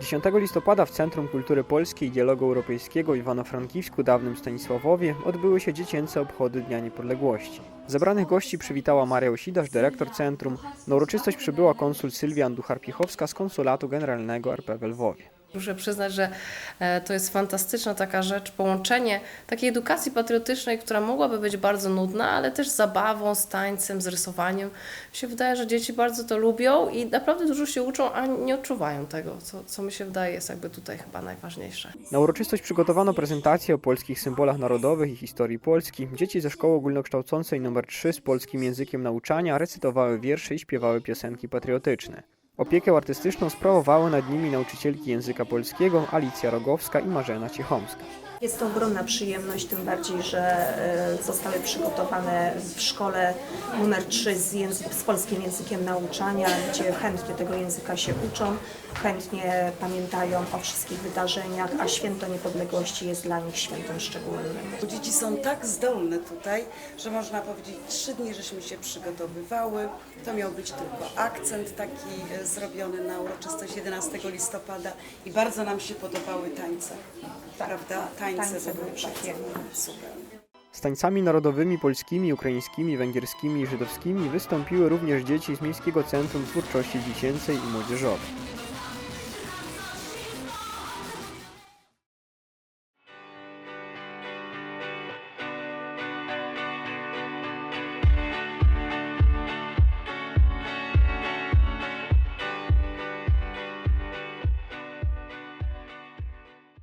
10 listopada w Centrum Kultury Polskiej i Dialogu Europejskiego Iwano-Frankiwsku, dawnym Stanisławowie, odbyły się dziecięce obchody Dnia Niepodległości. Zebranych gości przywitała Maria Osidasz, dyrektor centrum. Na uroczystość przybyła konsul Sylwia Anduchar-Piechowska z Konsulatu Generalnego RP w Lwowie. Muszę przyznać, że e, to jest fantastyczna taka rzecz, połączenie takiej edukacji patriotycznej, która mogłaby być bardzo nudna, ale też z zabawą, z tańcem, z rysowaniem. Mi się wydaje, że dzieci bardzo to lubią i naprawdę dużo się uczą, a nie odczuwają tego, co, co mi się wydaje jest jakby tutaj chyba najważniejsze. Na uroczystość przygotowano prezentację o polskich symbolach narodowych i historii Polski. Dzieci ze szkoły ogólnokształcącej nr 3 z polskim językiem nauczania recytowały wiersze i śpiewały piosenki patriotyczne. Opiekę artystyczną sprawowały nad nimi nauczycielki języka polskiego Alicja Rogowska i Marzena Ciechomska. Jest to ogromna przyjemność, tym bardziej, że e, zostały przygotowane w szkole numer 3 z, język, z polskim językiem nauczania, gdzie chętnie tego języka się uczą, chętnie pamiętają o wszystkich wydarzeniach, a święto niepodległości jest dla nich świętem szczególnym. Dzieci są tak zdolne tutaj, że można powiedzieć, trzy dni żeśmy się przygotowywały. To miał być tylko akcent taki e, zrobiony na uroczystość 11 listopada i bardzo nam się podobały tańce. Prawda? Tańce, tańce były były przepiękne. super. Z tańcami narodowymi polskimi, ukraińskimi, węgierskimi i żydowskimi wystąpiły również dzieci z Miejskiego Centrum Twórczości Dziecięcej i Młodzieżowej.